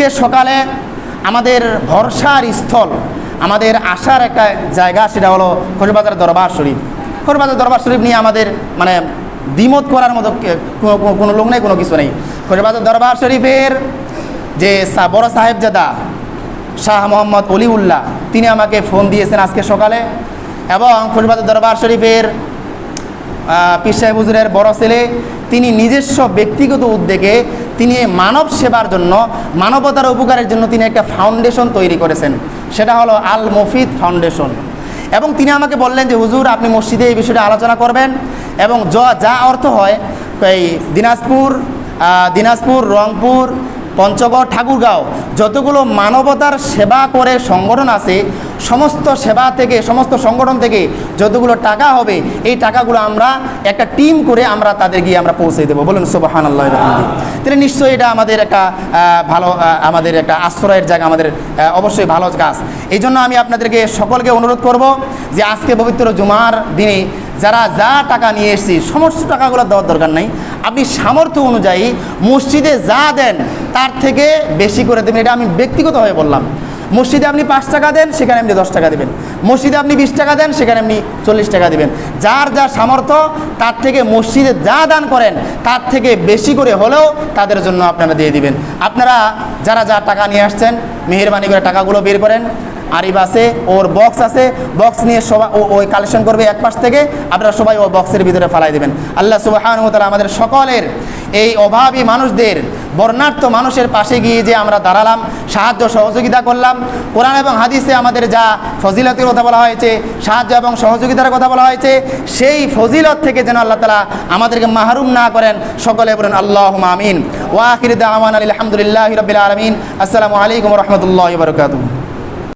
আজকে সকালে আমাদের ভরসার স্থল, আমাদের আসার একটা জায়গা, সেটা হলো খোঁজবাজার দরবার শরীফ। খোঁজবাজার দরবার শরীফ নিয়ে আমাদের মানে দ্বিমত করার মতো কোনো- লোক নেই, কোনো কিছু নেই। খোঁজবাজার দরবার শরীফের যে বড় সাহেবজাদা শাহ মোহাম্মদ অলিউল্লাহ, তিনি আমাকে ফোন দিয়েছেন আজকে সকালে। এবং খোঁজবাজার দরবার শরীফের পীর সাহেব হুজুরের বড় ছেলে, তিনি নিজস্ব ব্যক্তিগত উদ্যোগে তিনি মানব সেবার জন্য, মানবতার উপকারের জন্য তিনি একটা ফাউন্ডেশন তৈরি করেছেন। সেটা হলো আল মফিদ ফাউন্ডেশন এবং তিনি আমাকে বললেন যে, হুজুর, আপনি মসজিদে এই বিষয়টা আলোচনা করবেন এবং য- যা অর্থ হয়, এই দিনাজপুর দিনাজপুর, রংপুর, পঞ্চগড়, ঠাকুরগাঁও, যতগুলো মানবতার সেবা করে সংগঠন আছে সমস্ত সেবা থেকে, সমস্ত সংগঠন থেকে যতগুলো টাকা হবে, এই টাকাগুলো আমরা একটা টিম করে আমরা তাদের গিয়ে আমরা পৌঁছে দেবো। বলুন সোবাহান আল্লাহ তাহলে নিশ্চয়ই এটা আমাদের একটা ভালো আমাদের একটা আশ্রয়ের জায়গা, আমাদের অবশ্যই ভালো কাজ। এই জন্য আমি আপনাদেরকে সকলকে অনুরোধ করব যে আজকে পবিত্র জুমার দিনে যারা যা টাকা নিয়ে এসেছি, সমস্ত টাকাগুলো দেওয়ার দরকার নাই। আপনি সামর্থ্য অনুযায়ী মসজিদে যা দেন, তার থেকে বেশি করে দেবেন। এটা আমি ব্যক্তিগতভাবে বললাম। মসজিদে আপনি পাঁচ টাকা দেন, সেখানে আপনি দশ টাকা দেবেন। মসজিদে আপনি বিশ টাকা দেন, সেখানে আপনি চল্লিশ টাকা দেবেন। যার যা সামর্থ্য, তার থেকে মসজিদে যা দান করেন, তার থেকে বেশি করে হলেও তাদের জন্য আপনারা দিয়ে দিবেন। আপনারা যারা যা টাকা নিয়ে আসছেন, মেহরবানি করে টাকাগুলো বের করেন আরিফ আছে, ওর বক্স আছে। বক্স নিয়ে সবাই ও ওই কালেকশন করবে এক পাশ থেকে। আপনারা সবাই ওই বক্সের ভিতরে ফালাই দেবেন। আল্লাহ সুবাহানুতালা আমাদের সকলের এই অভাবী মানুষদের বর্ণার্থ মানুষের পাশে গিয়ে যে আমরা দাঁড়ালাম, সাহায্য সহযোগিতা করলাম। কোরআন এবং হাদিসে আমাদের যা ফজিলতের কথা বলা হয়েছে, সাহায্য এবং সহযোগিতার কথা বলা হয়েছে, সেই ফজিলত থেকে যেন আল্লাহ তালা আমাদেরকে মাহরুম না করেন, সকলে বলেন আল্লাহ আমিন। ওয়াকির দাওয়ান আলহামদুলিল্লাহ রবিল আলমিন। আসসালামু আলাইকুম রহমতুল্লাহ বরকাতুহ।